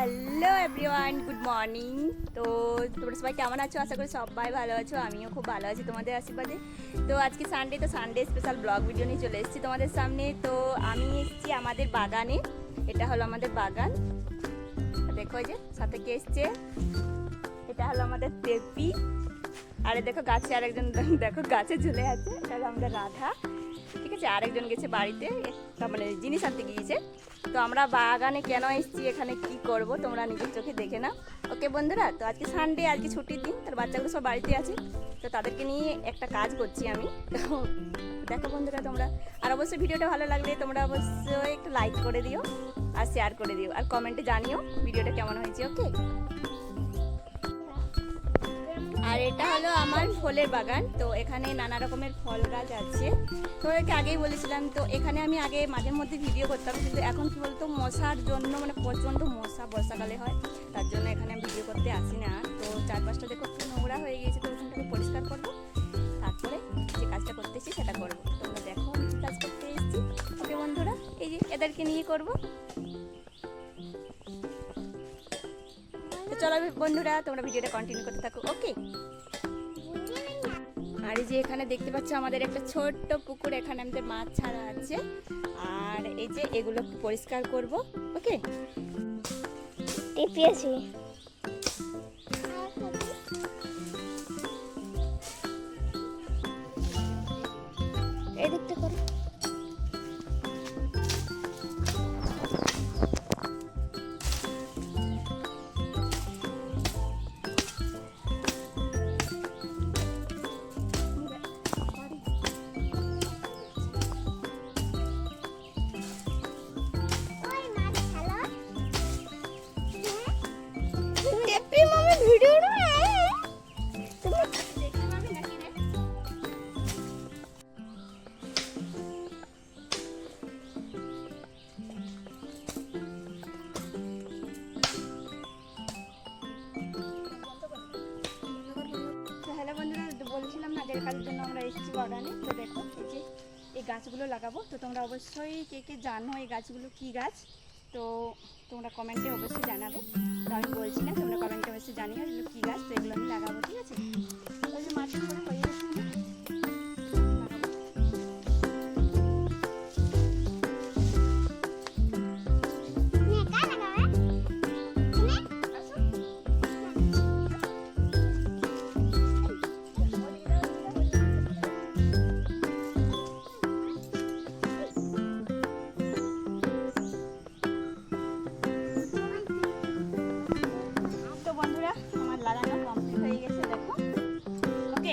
Hello everyone good morning তো তোমরা সবাই কেমন আছো? আশা করি সবাই ভালো আছো, আমিও খুব ভালো আছি তোমাদের আশীর্বাদে। তো আজকে সানডে তো সানডে স্পেশাল ব্লগ ভিডিও নিয়ে চলে এসেছি তোমাদের সামনে। তো আমি এসেছি আমাদের বাগানে। এটা হলো আমাদের বাগান। দেখো যে, সাথে কে এসছে? এটা হলো আমাদের দেবী। আরে দেখো, গাছে আরেকজন, দেখো গাছে ঝুলে আছে। এটা হলো আমাদের রাধা। ঠিক আছে, আরেকজন গেছে বাড়িতে মানে জিনিস আনতে গিয়েছে। তো আমরা বাগানে কেন এসেছি, এখানে কি করব, তোমরা নিজের চোখে দেখে না ওকে বন্ধুরা, তো আজকে সানডে আজকে ছুটির দিন তার বাচ্চাগুলো সব বাড়িতে আছে। তো তাদেরকে নিয়ে একটা কাজ করছি আমি। তো দেখো বন্ধুরা তোমরা, আর অবশ্যই ভিডিওটা ভালো লাগলে তোমরা অবশ্যই একটু লাইক করে দিও, আর শেয়ার করে দিও, আর কমেন্টে জানিও ভিডিওটা কেমন হয়েছে ওকে আর এটা হলো আমার ফলের বাগান। তো এখানে নানা রকমের ফল গাছ আছে। তো তোমাদেরকে আগেই বলেছিলাম, তো এখানে আমি আগে মাঝে মধ্যে ভিডিও করতাম, কিন্তু এখন কি বলতো, মশার জন্য মানে প্রচণ্ড মশা বর্ষাকালে হয়। তার জন্য এখানে আমি ভিডিও করতে আসি না। তো চারপাশটা দেখো একটু নোংরা হয়ে গিয়েছে, তো ওখানটাকে পরিষ্কার করব। তারপরে যে কাজটা করতেছি সেটা করব। তোমরা দেখো কাজ করতে এসেছি। ওকে বন্ধুরা, এই যে এদেরকে নিয়ে করব। চলো বন্ধুরা, তোমরা ভিডিওটা কন্টিনিউ করতে থাকো ওকে আর এই যে এখানে দেখতে পাচ্ছ আমাদের একটা ছোট্ট পুকুর, এখানে আমাদের মাছ ছাড়া আছে। আর এই যে এগুলো পরিষ্কার করব ওকে টিপিয়েছি। বলছিলাম কাজের জন্য আমরা এসেছি বাগানে। তো দেখো, এই যে এই গাছগুলো লাগাবো। তো তোমরা অবশ্যই কে কে জানো এই গাছগুলো কি গাছ, তো তোমরা কমেন্টে অবশ্যই জানাবে। তো আমি বলছি না, তোমরা কমেন্টে অবশ্যই জানিও এগুলো কী গাছ, তো এগুলো আমি লাগাবো, ঠিক আছে? মাটির করে আমার লাগানো কমপ্লিট হয়ে গেছে দেখো। ওকে